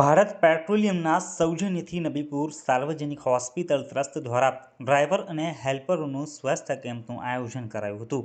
ભારત પેટ્રોલિયમના સૌજન્યથી નબીપુર સાર્વજનિક hospital trust દ્વારા driver અને હેલ્પરોનું સ્વાસ્થ્ય કેમ્પનું આયોજન કરાયું હતું.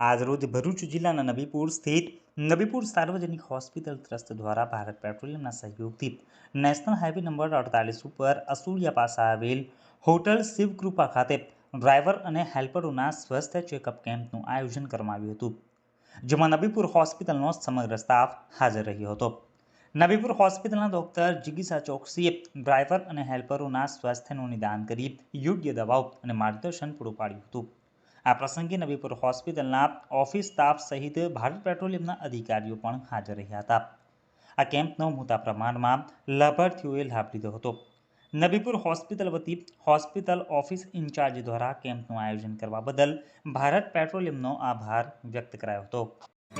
આજરોજ ભરૂચ જિલ્લાના નબીપુર સ્થિત નબીપુર સાર્વજનિક હોસ્પિટલ ટ્રસ્ટ દ્વારા ભારત પેટ્રોલિયમના સહયોગથી નેશનલ હાઈવે નંબર અડતાલીસ ઉપર અસુલિયા પાસે આવેલ હોટલ શિવકૃપા ખાતે ડ્રાઈવર અને હેલ્પરોના સ્વાસ્થ્ય ચેકઅપ કેમ્પનું આયોજન કરવામાં આવ્યું હતું, જેમાં નબીપુર હોસ્પિટલનો સમગ્ર સ્ટાફ હાજર રહ્યો હતો. નબીપુર હોસ્પિટલના ડોક્ટર જિગીસા ચોકસીએ ડ્રાઈવર અને હેલ્પરોના સ્વાસ્થ્યનું નિદાન કરી યોગ્ય દવાઓ અને માર્ગદર્શન પૂરું પાડ્યું હતું. આ પ્રસંગે નબીપુર હોસ્પિટલના ઓફિસ સ્ટાફ સહિત ભારત પેટ્રોલિયમના અધિકારીઓ પણ હાજર રહ્યા હતા. આ કેમ્પનો મોટા પ્રમાણમાં લાભાર્થીઓએ લાભ લીધો હતો. નબીપુર હોસ્પિટલ વતી હોસ્પિટલ ઓફિસ ઇન્ચાર્જ દ્વારા કેમ્પનું આયોજન કરવા બદલ ભારત પેટ્રોલિયમનો આભાર વ્યક્ત કરાયો હતો.